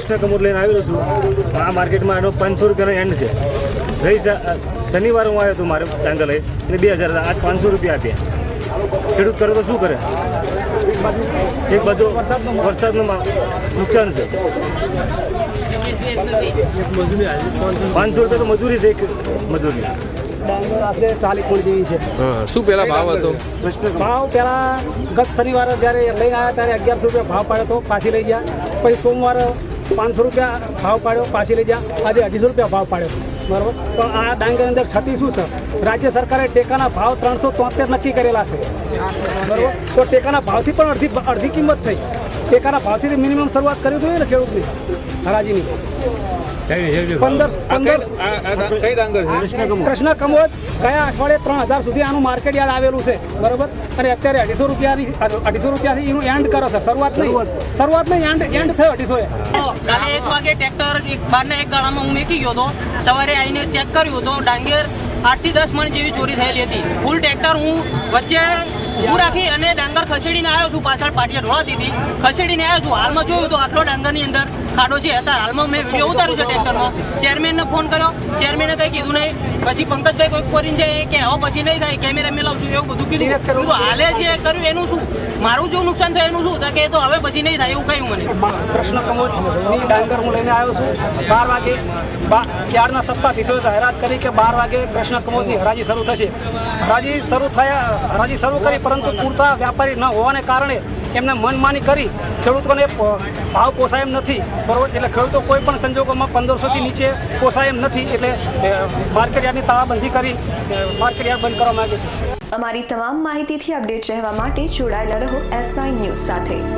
કૃષ્ણ કમોદ લઈને આવેલો છું. આ માર્કેટમાં એનો પાંચસો રૂપિયાનો એન્ડ છે. ગઈ શનિવારે હું આવ્યો હતો મારે લઈ અને બે હજાર આજ પાંચસો રૂપિયા આપ્યા. ખેડૂત કરે તો શું કરે? એક બાજુ વરસાદનું નુકસાન છે. પાંચસો રૂપિયા તો મજૂરી છે એક મજૂરી ડાંગર ચાલીસ ગુણ જેવી છે શું પેલા ભાવ હતો? ભાવ પહેલા ગત શનિવારે જ્યારે લઈને આવ્યા ત્યારે અગિયારસો રૂપિયા ભાવ પાડ્યો હતો પાછી લઈ ગયા. પછી સોમવારે પાંચસો રૂપિયા ભાવ પાડ્યો, પાછી લઈ ગયા. આજે અઢીસો રૂપિયા ભાવ પાડ્યો. બરાબર? તો આ ડાંગર અંદર ક્ષતિ શું છે? રાજ્ય સરકારે ટેકાના ભાવ ત્રણસો તોતેર નક્કી કરેલા છે. બરાબર? તો ટેકાના ભાવથી પણ અડધી અડધી કિંમત થઈ. ટેકાના ભાવથી મિનિમમ શરૂઆત કરવી જોઈએ ને ખેડૂતની? હરાજીની પંદર પંદર કઈ ડાંગર છે? કૃષ્ણ કમોદ. ગયા અઠવાડિયે ત્રણ હજાર સુધી આનું માર્કેટ યાર્ડ આવેલું છે. બરોબર? અને અત્યારે અઢીસો રૂપિયાની અઢીસો રૂપિયાથી એનું એન્ડ કરો છે. શરૂઆત નહીં. શરૂઆત. નહીં એન્ડ એન્ડ થયો અઢીસો કાલે એક વાગે ટ્રેક્ટર એક બારના એક ગાળામાં હું મેકી ગયો હતો. સવારે આવીને ચેક કર્યું તો ડાંગેર આઠથી દસ મણ જેવી ચોરી થયેલી હતી. ફૂલ ટ્રેક્ટર હું વચ્ચે ઊભું રાખી અને ડાંગર ખસેડીને આવ્યો છું પાછળ પાટિયા ઢોળા હતી ખસેડીને આવ્યો છું. હાલમાં જોયું તો આટલો ડાંગરની અંદર ખાડો છે. હતા હાલમાં મેં વીડિયો ઉતાર્યું છે ટ્રેક્ટરમાં. ચેરમેનને ફોન કર્યો. ચેરમેને કંઈ કીધું નહીં. પછી પંકજભાઈ કોઈ કરીને છે કે હવે પછી નહીં થાય. કેમેરા મેલાવશું એવું બધું કીધું. મેં કીધું હાલે જે કર્યું એનું શું? મારું જેવું નુકસાન થયું એનું શું? કે તો હવે પછી નહીં થાય એવું કહ્યું મને. કૃષ્ણ કમોદની ડાંગર હું લઈને આવ્યો છું. બાર વાગે ત્યારના સત્તાધીશોએ જાહેરાત કરી કે બાર વાગે કૃષ્ણ કમોદની હરાજી શરૂ થશે. હરાજી શરૂ થયા હરાજી શરૂ કરી પરંતુ પૂરતા વ્યાપારી ન હોવાને કારણે એમને મનમાની કરી ખેડૂતોને ભાવ પોસાય એમ નથી. બરોબર? એટલે ખેડૂતો કોઈ પણ સંજોગોમાં પંદરસોથી નીચે પોસાય એમ નથી. એટલે માર્કેટયાર્ડની તાળાબંધી કરી માર્કેટયાર્ડ બંધ કરવા માંગે છે. અમારી તમામ માહિતીથી અપડેટ રહેવા માટે જોડાયેલા રહો એસ નાઇન ન્યૂઝ સાથે.